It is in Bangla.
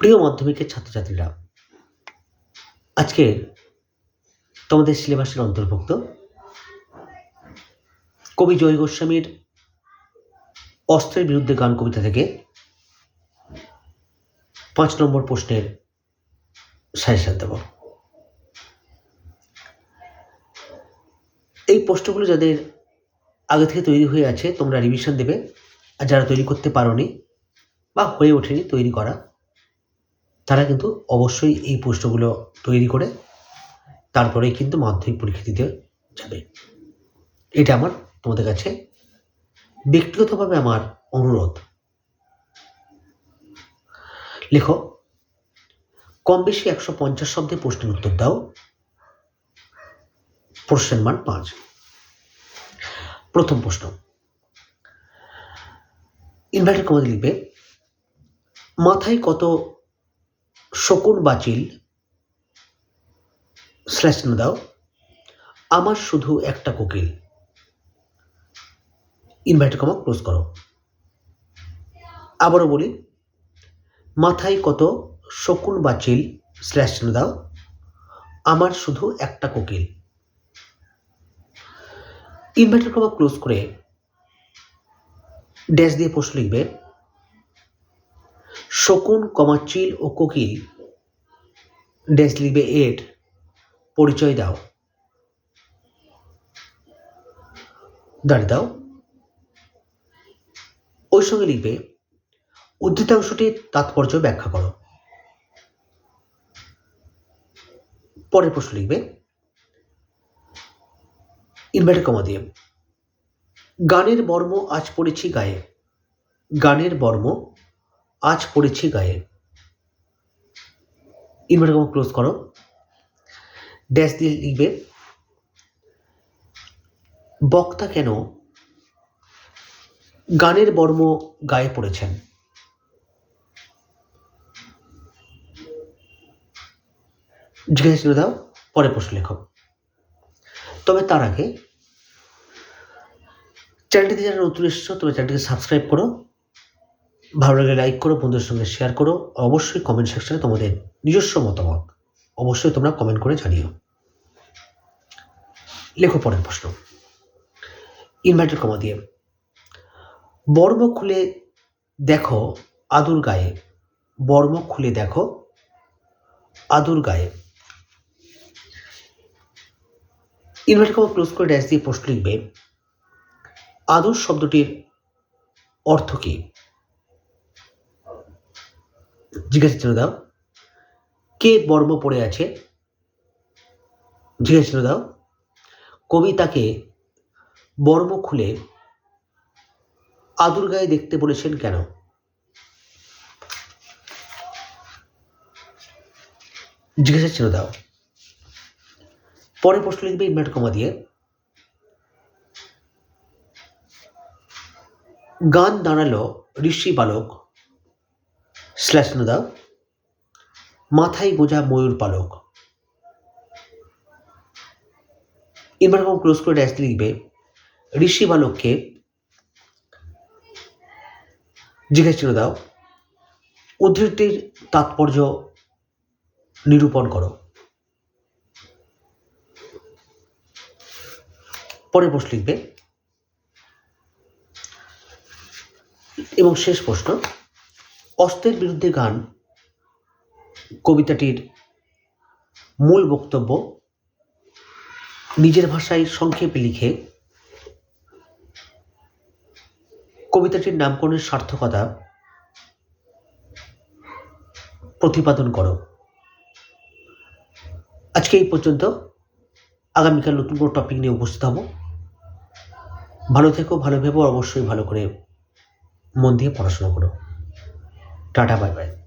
প্রিয় মাধ্যমিকের ছাত্রছাত্রীরা, আজকে তোমাদের সিলেবাসের অন্তর্ভুক্ত কবি জয় গোস্বামীর অস্ত্রের বিরুদ্ধে গান কবিতা থেকে পাঁচ নম্বর প্রশ্নের সাজেশন দেব। এই প্রশ্নগুলো যাদের আগে থেকে তৈরি হয়ে আছে, তোমরা রিভিশন দেবে। আর যারা তৈরি করতে পারোনি বা হয়ে ওঠেনি তৈরি করা তারা কিন্তু অবশ্যই এই প্রশ্নগুলো তৈরি করে তারপরেই কিন্তু মাধ্যমিক পরীক্ষা দিতে যাবে। এটা আমার, তোমাদের কাছে ব্যক্তিগতভাবে আমার অনুরোধ। লেখো, কম বেশি একশো পঞ্চাশ শব্দে প্রশ্নের উত্তর দাও। প্রশ্নের মান পাঁচ। প্রথম প্রশ্ন ইনভার্টার কমাতে লিখবে, মাথায় কত শকুন বাচিল চিহ্ন দাও, আমার শুধু একটা কোকিল। ইনভার্টার কমা ক্লোজ করো। আবারও বলি, মাথায় কত শকুন বাচিল চিহ্ন দাও, আমার শুধু একটা কোকিল। ইনভার্টার কমা ক্লোজ করে ড্যাশ দিয়ে প্রশ্ন লিখবে শকুন, কমা চিল ও কোকিল ড্যাশ লিখবে এর পরিচয় দাও। দাঁড়িয়ে দাও। ওই সঙ্গে লিখবে উদ্ধৃতাংশটির তাৎপর্য ব্যাখ্যা করো। পরের প্রশ্ন লিখবে ইনভার্টার কমা দিয়ে, গানের বর্ম আজ পড়েছি গায়ে, গানের বর্ম আজ পড়েছি গায়ে। ইনভার্টার কমা ক্লোজ করো? ড্যাশ দিয়ে লিখবে, বক্তা কেন গানের বর্ম গায়ে পড়েছেন? জিজ্ঞাসা দাও পরে প্রশ্ন লেখো। তবে তার আগে চ্যানেলটিতে যারা নতুন এসেছ তবে চ্যানেলটিকে সাবস্ক্রাইব করো। ভালো লাগলে লাইক করো, বন্ধুদের সঙ্গে শেয়ার করো। অবশ্যই কমেন্ট সেকশনে তোমাদের নিজস্ব মতামত অবশ্যই তোমরা কমেন্ট করে জানিও। লেখো পরের প্রশ্ন। ইনভার্টার কমা দিয়ে, বর্ম খুলে দেখো, আদুর গায়ে। বর্ম খুলে দেখো, আদুর গায়ে। ইনভার্টার কমা ক্লোজ করে ড্যাশ দিয়ে প্রশ্ন লিখবে, আদর শব্দটির অর্থ কী? জিজ্ঞাসা চিহ্ন দাও, কে বর্ম পড়ে আছে? জিজ্ঞাসা চিহ্ন দাও কবি তাকে বর্ম খুলে আদুর গায়ে দেখতে বলেছেন কেন? জিজ্ঞাসা চিহ্ন দাও, পরে প্রশ্ন লিখবে ইনভার্ট কমা দিয়ে, গান দাঁড়াল ঋষি বালক দাও। মাথায় বোঝা ময়ূর পালক। এবার এরকম ক্লোজ করে ড্যাশ লিখবে, ঋষি বালককে জিজ্ঞাসা দাও, উদ্ধৃতির তাৎপর্য নিরূপণ করো। পরের প্রশ্ন লিখবে। এবং শেষ প্রশ্ন অস্ত্রের বিরুদ্ধে গান। কবিতাটির মূল বক্তব্য, নিজের ভাষায় সংক্ষেপে লিখে, কবিতাটির নামকরণের সার্থকতা প্রতিপাদন করো। আজকে এই পর্যন্ত আগামীকাল নতুন কোনো টপিক নিয়ে উপস্থিত হব। ভালো থেকো, ভালো ভেবো, অবশ্যই ভালো করে মন দিয়ে পড়াশোনা করো। Tata bye bye